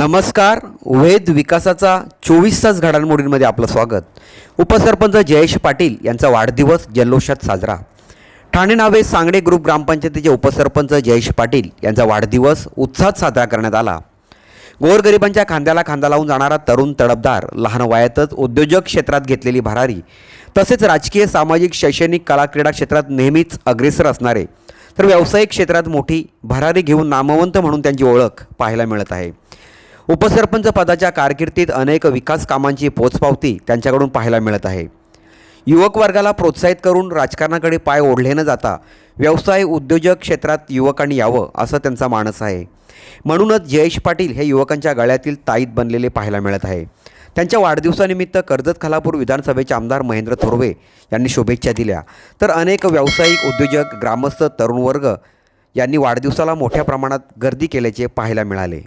नमस्कार वेद विकासाचा चोवीस तास घडामोडींमध्ये आपलं स्वागत. उपसरपंच जयेश पाटील यांचा वाढदिवस जल्लोषात साजरा. ठाणे नावे सांगडे ग्रुप ग्रामपंचायतीचे उपसरपंच जयेश पाटील यांचा वाढदिवस उत्साहात साजरा करण्यात आला. गोरगरिबांच्या खांद्याला खांदा लावून जाणारा तरुण तडफदार लहान वयातच उद्योजक क्षेत्रात घेतलेली भरारी तसेच राजकीय सामाजिक शैक्षणिक कला क्रीडा क्षेत्रात नेहमीच अग्रेसर असणारे तर व्यावसायिक क्षेत्रात मोठी भरारी घेऊन नामवंत म्हणून त्यांची ओळख पाहायला मिळत आहे. उपसरपंच पदाच्या कारकिर्दीत अनेक विकास कामांची पोचपावती त्यांच्याकडून पाहायला मिळत आहे. युवक वर्गाला प्रोत्साहित करून राजकारणाकडे पाय ओढले न जाता व्यवसाय उद्योजक क्षेत्रात युवकांनी यावं असं त्यांचा मानस आहे. म्हणूनच जयेश पाटील हे युवकांच्या गळ्यातील ताईत बनलेले पाहायला मिळत आहे. त्यांच्या वाढदिवसानिमित्त कर्जत खालापूर विधानसभेचे आमदार महेंद्र थोरवे यांनी शुभेच्छा दिल्या. तर अनेक व्यावसायिक उद्योजक ग्रामस्थ तरुण वर्ग यांनी वाढदिवसाला मोठ्या प्रमाणात गर्दी केल्याचे पाहायला मिळाले.